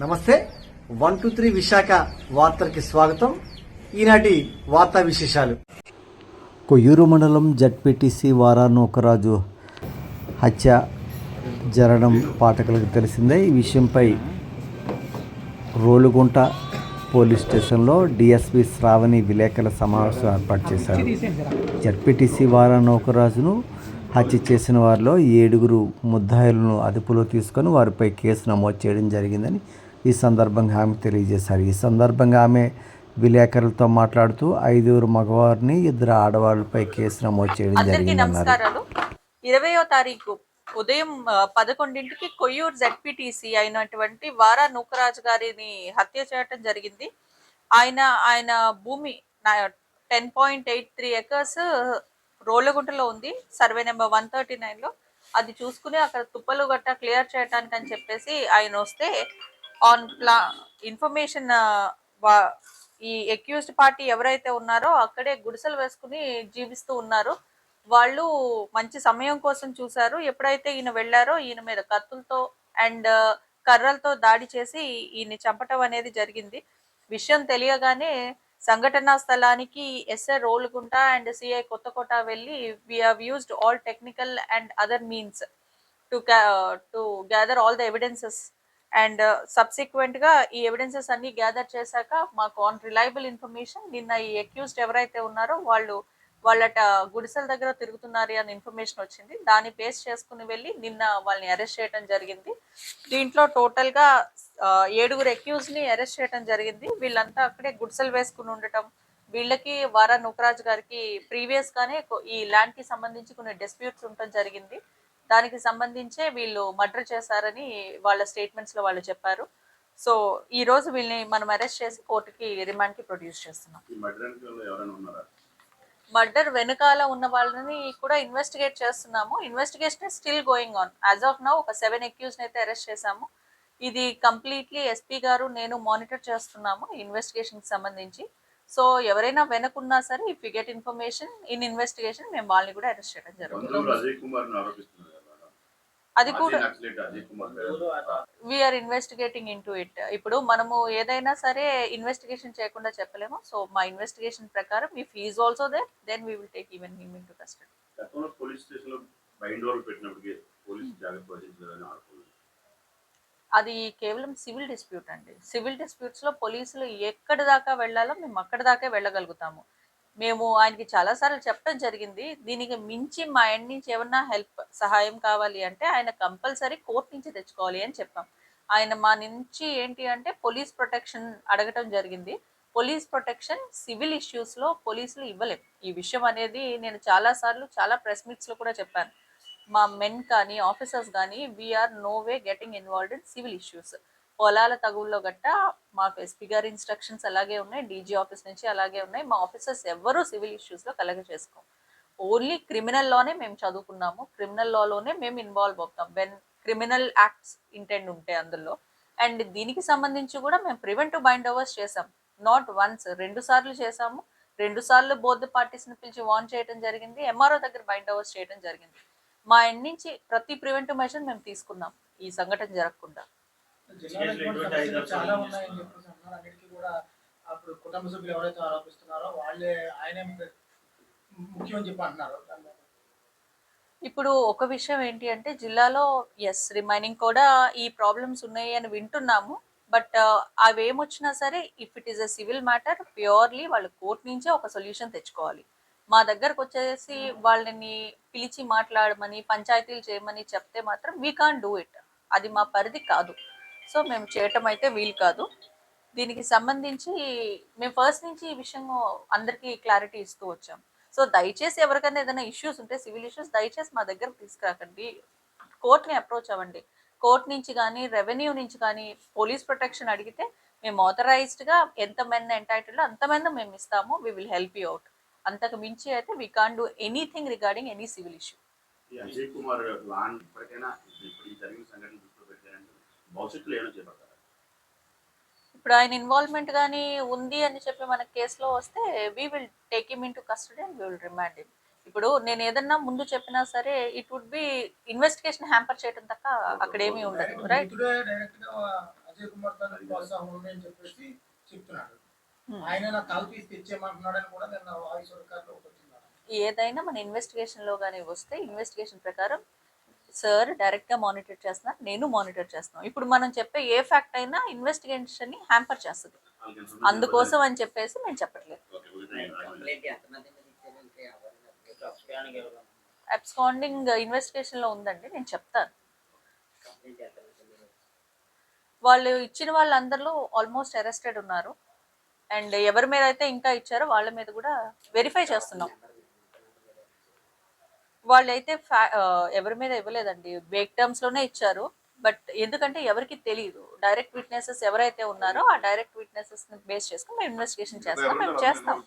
నమస్తే. One two three Visakha వార్తలకి స్వాగతం. ఈనాటి వార్తా విశేషాలు. కొయ్యూరు మండలం జడ్పీటీసీ వారానోకరాజు హత్య జరగడం పాఠకులకు తెలిసిందే. ఈ విషయంపై రోలుగుంట పోలీస్ స్టేషన్లో డిఎస్పి శ్రావణి విలేకరుల సమావేశం ఏర్పాటు చేశారు. జడ్పీటీసీ వారానోకరాజును హత్య చేసిన వారిలో ఏడుగురు ముద్దాయిలను అదుపులో తీసుకొని వారిపై కేసు నమోదు చేయడం జరిగిందని ఈ సందర్భంగా ఆమె తెలియజేశారు. ఈ సందర్భంగా ఆమె విలేకరులతో మాట్లాడుతూ ఐదుగురు మగవారిని ఇద్దరు ఆడవాళ్ళపై కేసు నమోదు చేయడం జరిగిందన్నారు. నమస్కారాలు. ఇరవయో తారీఖు ఉదయం పదకొండింటికి కొయ్యూరు జెడ్పీటీసీ అయినటువంటి వారా నూకరాజు గారిని హత్య చేయటం జరిగింది. ఆయన ఆయన భూమి ten point eight three acres రోళ్ళగుంటలో ఉంది. సర్వే నెంబర్ వన్ థర్టీ నైన్లో. అది చూసుకుని అక్కడ తుప్పలు గట్ట క్లియర్ చేయడానికి అని చెప్పేసి ఆయన వస్తే ఆన్ ప్లా ఇన్ఫర్మేషన్ ఈ అక్యూజ్డ్ పార్టీ ఎవరైతే ఉన్నారో అక్కడే గుడిసెలు వేసుకుని జీవిస్తూ ఉన్నారు. వాళ్ళు మంచి సమయం కోసం చూశారు. ఎప్పుడైతే ఈయన వెళ్ళారో ఈయన మీద కత్తులతో అండ్ uh, కర్రలతో దాడి చేసి ఈయన్ని చంపటం అనేది జరిగింది. విషయం తెలియగానే సంఘటనా స్థలానికి SI Rolugunta and CI Kothakota వెళ్ళి we used all technical and other means to to gather all the evidences and uh, సబ్సిక్వెంట్గా ఈ ఎవిడెన్సెస్ అన్ని గ్యాదర్ చేశాక మాకు ఆన్ రిలయబుల్ ఇన్ఫర్మేషన్ నిన్న ఈ అక్యూజ్డ్ ఎవరైతే ఉన్నారో వాళ్ళు వాళ్ళట గుడిసెల దగ్గర తిరుగుతున్నారు అని ఇన్ఫర్మేషన్ వచ్చింది. దాన్ని బేస్ చేసుకుని వెళ్ళి నిన్న వాళ్ళని అరెస్ట్ చేయడం జరిగింది. దీంట్లో టోటల్గా uh, ఏడుగురు అక్యూజ్ని అరెస్ట్ చేయడం జరిగింది. వీళ్ళంతా అక్కడే గుడిసెలు వేసుకుని ఉండటం వీళ్ళకి వారా నుకరాజ్ గారికి ప్రీవియస్ గానే ఈ ల్యాండ్కి సంబంధించి కొన్ని డిస్ప్యూట్స్ ఉండటం జరిగింది. దానికి సంబంధించే వీళ్ళు మర్డర్ చేశారని వాళ్ళ స్టేట్మెంట్స్లో వాళ్ళు చెప్పారు. సో ఈ రోజు వీళ్ళని మనం అరెస్ట్ చేసి కోర్టుకి రిమాండ్కి ప్రొడ్యూస్ చేస్తున్నాం మర్డర్ వెనకాల ఉన్న వాళ్ళని కూడా ఇన్వెస్టిగేట్ చేస్తున్నాము. Investigation still going on as of now ఒక సెవెన్ అక్యూజ్ అయితే అరెస్ట్ చేశాము. ఇది కంప్లీట్లీ ఎస్పీ గారు నేను మానిటర్ చేస్తున్నాము ఇన్వెస్టిగేషన్కి సంబంధించి. సో ఎవరైనా వెనకున్నా సరే if you get information in investigation మేము వాళ్ళని కూడా అరెస్ట్ చేయడం జరుగుతుంది బంధువులు అజయ్ కుమార్ని ఆరోపిస్తున్నారు కదా మేడం. అది కూడా. We are investigating into it ఇప్పుడు మనము ఏదైనా సరే ఇన్వెస్టిగేషన్ చేయకుండా చెప్పలేము. సో మా ఇన్వెస్టిగేషన్ ప్రకారం if is also there then we will take even him into custody అది కేవలం సివిల్ డిస్ప్యూట్ అండి. సివిల్ డిస్ప్యూట్స్లో పోలీసులు ఎక్కడి దాకా వెళ్ళాలో మేము అక్కడి దాకా వెళ్ళగలుగుతాము. మేము ఆయనకి చాలాసార్లు చెప్పడం జరిగింది. దీనికి మించి మా ఎండ్ నుంచి ఏమన్నా హెల్ప్ సహాయం కావాలి అంటే ఆయన కంపల్సరీ కోర్టు నుంచి తెచ్చుకోవాలి అని చెప్పాం. ఆయన మా నుంచి ఏంటి అంటే పోలీస్ ప్రొటెక్షన్ అడగటం జరిగింది. పోలీస్ ప్రొటెక్షన్ సివిల్ ఇష్యూస్లో పోలీసులు ఇవ్వలేం ఈ విషయం అనేది నేను చాలా సార్లు చాలా ప్రెస్ మీట్స్లో కూడా చెప్పాను. మా మెన్ కానీ ఆఫీసర్స్ కానీ we are no way getting involved in civil issues పొలాల తగుల్లో గట్ట మాకు ఎస్పీ గారి ఇన్స్ట్రక్షన్స్ అలాగే ఉన్నాయి డీజీ ఆఫీస్ నుంచి అలాగే ఉన్నాయి. మా ఆఫీసర్స్ ఎవ్వరూ సివిల్ ఇష్యూస్లో కలగ చేసుకోం ఓన్లీ క్రిమినల్ లానే మేము చదువుకున్నాము. క్రిమినల్ లాలోనే మేము ఇన్వాల్వ్ అవుతాం. వెన్ క్రిమినల్ యాక్ట్స్ ఇంటెండ్ ఉంటాయి అందులో. అండ్ దీనికి సంబంధించి కూడా మేము ప్రివెంటివ్ బైండ్ ఓవర్స్ చేసాం నాట్ వన్స్ రెండు సార్లు చేసాము రెండు సార్లు బోత్ పార్టీస్ని పిలిచి వాన్ చేయడం జరిగింది. ఎంఆర్ఓ దగ్గర బైండ్ ఓవర్స్ చేయడం జరిగింది. మా ఎండ్ నుంచి ప్రతి ప్రివెంటివ్ మెజర్ మేము తీసుకున్నాం. ఈ సంఘటన జరగకుండా. జిల్లాలో ఇటువంటి సమస్యలు చాలా ఉన్నాయని చెప్పేసి అన్నారు. అన్నిటికీ కూడా అప్పుడు కుటుంబ సభ్యులు ఎవరైతే ఆరోపిస్తున్నారో వాళ్ళే ఆయనే ముఖ్యం అని చెప్పి అంటున్నారు. ఇప్పుడు ఒక విషయం ఏంటి అంటే జిల్లాలో ఎస్ రిమైనింగ్ కూడా ఈ ప్రాబ్లమ్స్ ఉన్నాయి అని వింటున్నాము. బట్ అవి ఏమొచ్చినా సరే if it is a civil matter purely వాళ్ళు కోర్టు నుంచే ఒక సొల్యూషన్ తెచ్చుకోవాలి. మా దగ్గరకు వచ్చేసి వాళ్ళని పిలిచి మాట్లాడమని పంచాయతీలు చేయమని చెప్తే మాత్రం వీ కాన్ డూ ఇట్ అది మా పరిధి కాదు. సో మేము చేయటం అయితే వీలు కాదు. దీనికి సంబంధించి మేము ఫస్ట్ నుంచి ఈ విషయం అందరికీ క్లారిటీ ఇస్తూ వచ్చాం. సో దయచేసి ఎవరికైనా ఏదైనా ఇష్యూస్ ఉంటే సివిల్ ఇష్యూస్ దయచేసి మా దగ్గరకు తీసుకురాకండి. కోర్ట్ని అప్రోచ్ అవ్వండి. కోర్ట్ నుంచి కానీ రెవెన్యూ నుంచి కానీ పోలీస్ ప్రొటెక్షన్ అడిగితే మేము ఆథరైజ్డ్గా ఎంతమంది ఎంటైటిల్ అంతమంది మేము ఇస్తాము. We will help you out అంతకు మించి అయితే we can do anything regarding any civil issue Ajay Kumar ఇప్పటికైనా ఇప్పుడు ఈ జరిగిన సంఘటన భవిష్యత్తులో ఏమైనా చేపడతారా? ఇప్పుడు ఆయన ఇన్వాల్వ్మెంట్ కానీ ఉంది అని చెప్పి మన కేసులో వస్తే we will take him into custody and we will remand him ఇప్పుడు నేను ఏదన్నా ముందు చెప్పినా సరే it would be investigation hamper చేయడం తప్ప అక్కడ ఏమీ ఉండదు రైట్ ఇప్పుడే డైరెక్ట్గా అజయ్ కుమార్ తన ప్రోత్సాహం ఉంది అని చెప్పేసి చెప్తున్నాడు. Hmm. ఆయన నా తల తీసి తెచ్చేయమంటున్నాడని కూడా నిన్న వాయిస్ రికార్డులో ఒకటి వచ్చింది ఏదైనా మన ఇన్వెస్టిగేషన్లో కానీ వస్తే ఇన్వెస్టిగేషన్ ప్రకారం సార్ డైరెక్ట్గా మానిటర్ చేస్తున్నారు నేను మానిటర్ చేస్తున్నాను ఇప్పుడు మనం చెప్పే ఏ ఫ్యాక్ట్ అయినా ఇన్వెస్టిగేషన్ని హ్యాంపర్ చేస్తుంది. అందుకోసం అని చెప్పేసి మేము చెప్పట్లేదు. అబ్స్కాండింగ్ ఇన్వెస్టిగేషన్లో ఉందండి నేను చెప్తాను. వాళ్ళు ఇచ్చిన వాళ్ళందరిలో ఆల్మోస్ట్ అరెస్టెడ్ ఉన్నారు. అండ్ ఎవరి మీద అయితే ఇంకా ఇచ్చారో వాళ్ళ మీద కూడా వెరిఫై చేస్తున్నాం. వాళ్ళైతే ఫ్యా- ఎవరి మీద ఇవ్వలేదండి. వేక్ టర్మ్స్లోనే ఇచ్చారు. బట్ ఎందుకంటే ఎవరికి తెలియదు డైరెక్ట్ విట్నెసెస్ ఎవరైతే ఉన్నారో ఆ డైరెక్ట్ విట్నెసెస్ బేస్ చేసుకుని మేము ఇన్వెస్టిగేషన్ చేస్తాం మేము చేస్తాం.